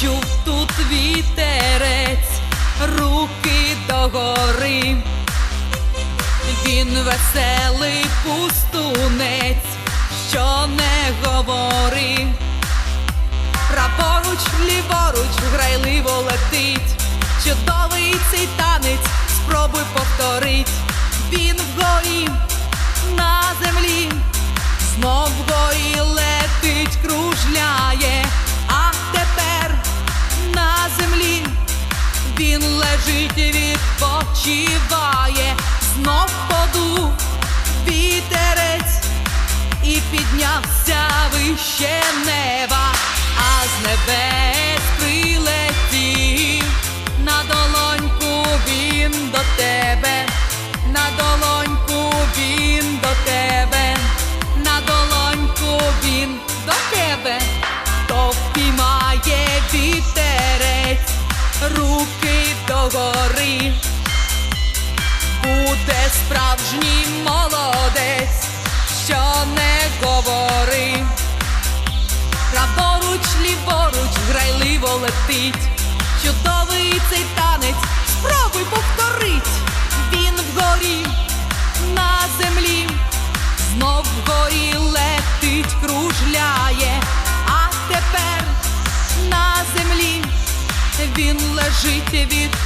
відчув тут вітерець, руки догори. Він веселий пустунець, що не говори. Праворуч, ліворуч, грайливо летить. Чудовий цей танець, спробуй повторить. Він він лежить, відпочиває, знов подув вітерець і піднявся вище неба, а з небес прилетів. На долоньку він до тебе, на долоньку він до тебе, на долоньку він до тебе, то впіймає вітерець, догори буде справжній молодець, що не говори. Праворуч, ліворуч, грайливо летить. Чудовий цей танець, він лежить, відпочиває.